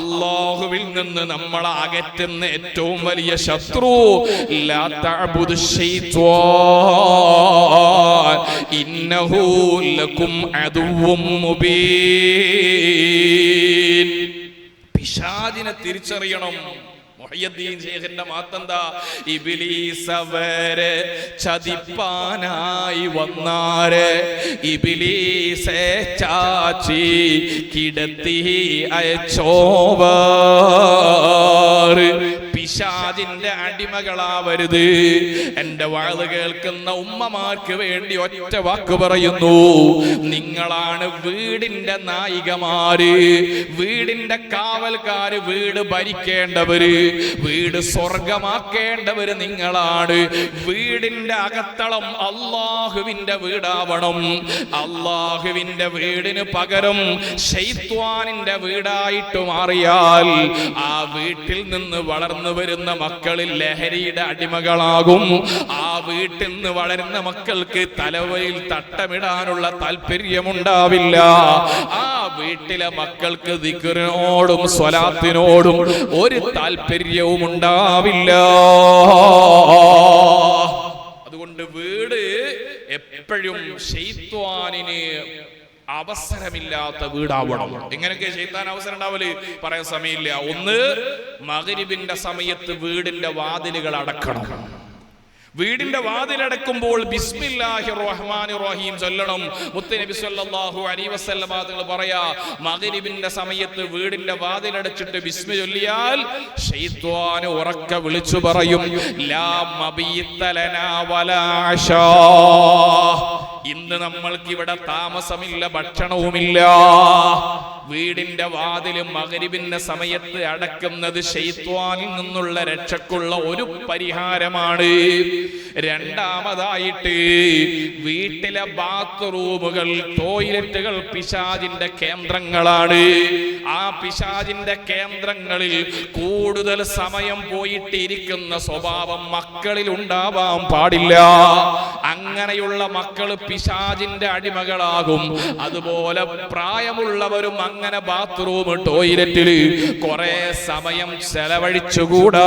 അള്ളാഹുവിൽ നിന്ന് നമ്മൾ അകറ്റുന്ന ഏറ്റവും വലിയ ശത്രു ലാ തഅബുദു ശൈത്വാൻ. ഇന്നഹു ലക്കും അദുവ്വും മുബീൻ. പിശാചിനെ തിരിച്ചറിയണം. മുഹയ്യദ്ദീൻ ശേഖന്റെ മാത്തെന്താ? ഇബിലീസ് അവരെ ചതിപ്പാനായി വന്നാര്. ഇബിലീസെ ചാച്ചി കിടത്തി അയച്ചോവ പിശാജിന്റെ അടിമകളാവരുത് എന്റെ വാൾ കേൾക്കുന്ന ഉമ്മമാർക്ക് വേണ്ടി ഒറ്റ വാക്ക് പറയുന്നു. നിങ്ങളാണ് വീടിന്റെ നായികമാര്. വീടിന്റെ കാവൽക്കാര് വീട് ഭരിക്കേണ്ടവര്. വീട് സ്വർഗമാക്കേണ്ടവര് നിങ്ങളാണ്. വീടിന്റെ അകത്തളം അള്ളാഹുവിന്റെ വീടാവണം. അള്ളാഹുവിന്റെ വീടിന് പകരം ഷെയ്ത്വാനിന്റെ വീടായിട്ട് മാറിയാൽ ആ വീട്ടിൽ നിന്ന് വളർന്നു വരുന്ന മക്കളിൽ ലഹരിയുടെ അടിമകളാകും. വീട്ടിൽ നിന്ന് വളരുന്ന മക്കൾക്ക് തലവയിൽ തട്ടമിടാനുള്ള താല്പര്യമുണ്ടാവില്ല. ആ വീട്ടിലെ മക്കൾക്ക് ദിക്കറിനോടും സ്വലാത്തിനോടും ഒരു താല്പര്യവും ഉണ്ടാവില്ല. അതുകൊണ്ട് വീട് എപ്പോഴും ഷെയ്ത്വാനിന് അവസരമില്ലാത്ത വീടാവണം. എങ്ങനെയൊക്കെ ചെയ്താൻ അവസരം ഉണ്ടാവൽ? പറയാൻ സമയമില്ല. ഒന്ന് മകരിബിന്റെ സമയത്ത് വീടിന്റെ വാതിലുകൾ അടക്കണം. വീടിന്റെ വാതിലടക്കുമ്പോൾ ബിസ്മില്ലാഹി റഹ്മാനി റഹീം ചൊല്ലണം അലൈഹി വസല്ലമ പറയാ മഗ്രിബിന്റെ സമയത്ത് വീടിന്റെ വാതിലടച്ചിട്ട് ബിസ്മി ചൊല്ലിയാൽ ശൈത്വാൻ ഉറക്ക വിളിച്ചു പറയും ലാ വലാ. ഇന്ന് നമ്മൾക്ക് ഇവിടെ താമസമില്ല ഭക്ഷണവുമില്ല. വീടിന്റെ വാതിലും മകരിവിന്റെ സമയത്ത് അടക്കുന്നത് ശൈത്വാനിൽ നിന്നുള്ള രക്ഷക്കുള്ള ഒരു പരിഹാരമാണ്. രണ്ടാമതായിട്ട് വീട്ടിലെ ബാത്റൂമുകൾ ടോയ്ലറ്റുകൾ പിശാചിന്റെ കേന്ദ്രങ്ങളാണ്. ആ പിശാചിന്റെ കേന്ദ്രങ്ങളിൽ കൂടുതൽ സമയം പോയിട്ടിരിക്കുന്ന സ്വഭാവം മക്കളിൽ ഉണ്ടാവാൻ പാടില്ല. അങ്ങനെയുള്ള മക്കൾ പിശാജിന്റെ അടിമകളാകും. അതുപോലെ പ്രായമുള്ളവരും അങ്ങനെ ബാത്റൂം ടോയ്ലറ്റിൽ കുറെ സമയം ചെലവഴിച്ചുകൂടാ.